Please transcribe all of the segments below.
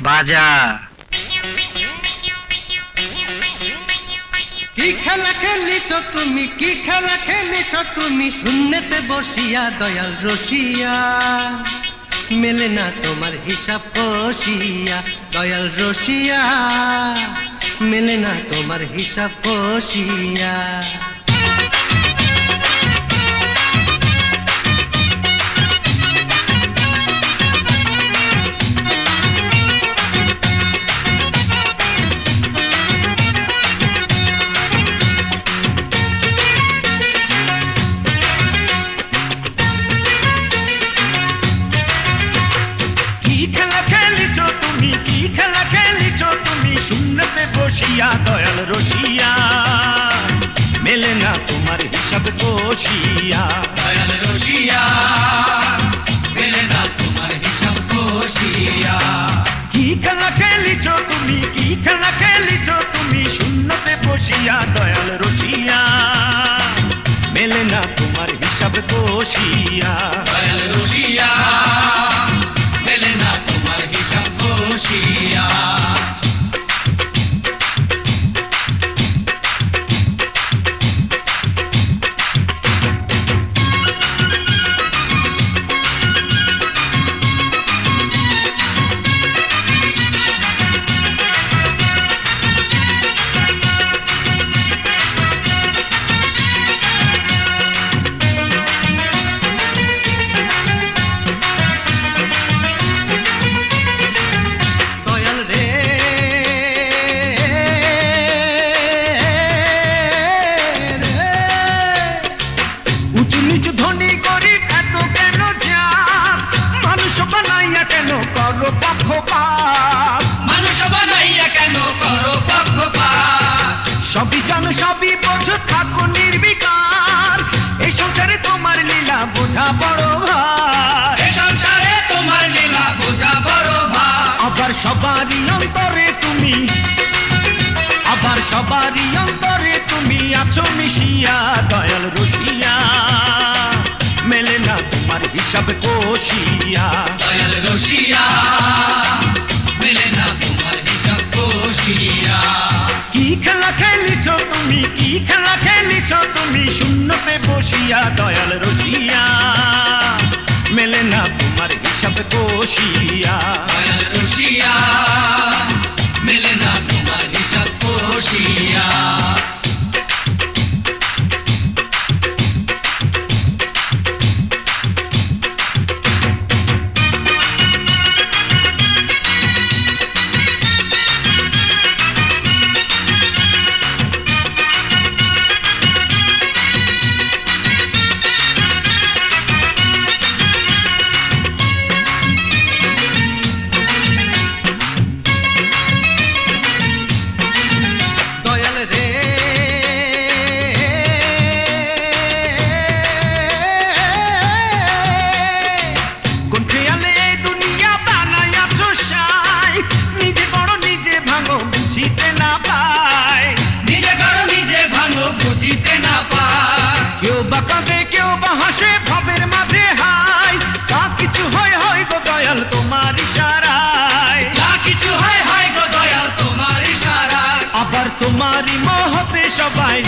বাজা। কি খেলা খেলিছ তুমি? কি খেলা খেলিছ তুমি? শূন্যতে বসিয়া দয়াল রসিয়া। মেলে না তোমার হিসাব কষিয়া, দয়াল রসিয়া। মেলে না তোমার হিসাব কষিয়া। বসিয়া দয়াল রসিয়া মেলে না তোমার হিসাব কষিয়া। দয়াল রসিয়া মেলে না তোমার হিসাব কষিয়া। কি খেলা খেলিছ তুমি কি খেলা খেলিছ তুমি শূন্যতে বসিয়া দয়াল রসিয়া মেলে না তোমার হিসাব কষিয়া। করো পক্ষপাত। মানুষ বানাইয়া কেন করো পক্ষপাত? সবই জানো সবই বোঝো থাকো নির্বিকার। এই সংসারে তোমার লীলা বোঝা বড় ভাই এ সংসারে তোমার লীলা বোঝা বড় ভার। আবার সবারই অন্তরে তুমি আবার সবারই অন্তরে তুমি আছো মিশিয়া দয়াল রসিয়া মেলে না তোমার হিসাব কোশিয়া দয়াল রসিয়া মেলে না তোমার হিসাব কষিয়া। কি খেলা খেলিছ তুমি কি খেলা খেলিছ তুমি শূন্যতে বসিয়া দয়াল রসিয়া। মেলে না তোমার হিসাব কোশিয়া বুঝিতে না পায়। নিজে করো নিজে ভাঙো বুঝিতে না পার কেউ বা কাঁদে কেউ বা হাসে ভাবের মাঝে হাই যা কিছু হয় হয় গো দয়াল তোমার ইশারায়। যা কিছু হয় হয় গো দয়াল তোমার ইশারা আবার তোমারই মহতে সবাই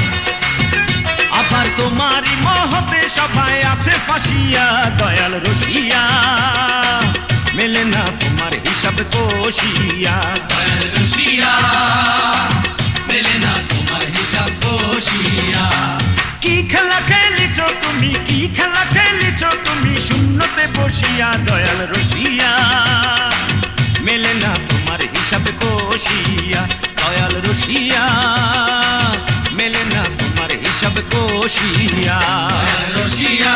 আবার তোমারই মহতে সবাই আছে ফাঁসিয়া দয়াল রসিয়া। মেলে না তোমার হিসাব কোশিয়া মেলে না তোমার হিসাব কষিয়া কি খেলা খেলিছ তুমি কি খেলা খেলিছ তুমি শূন্যতে বসিয়া দয়াল রসিয়া মেলে না তোমার হিসাব কোশিয়া দয়াল রসিয়া মেলে না তোমার হিসাব কোশিয়া রসিয়া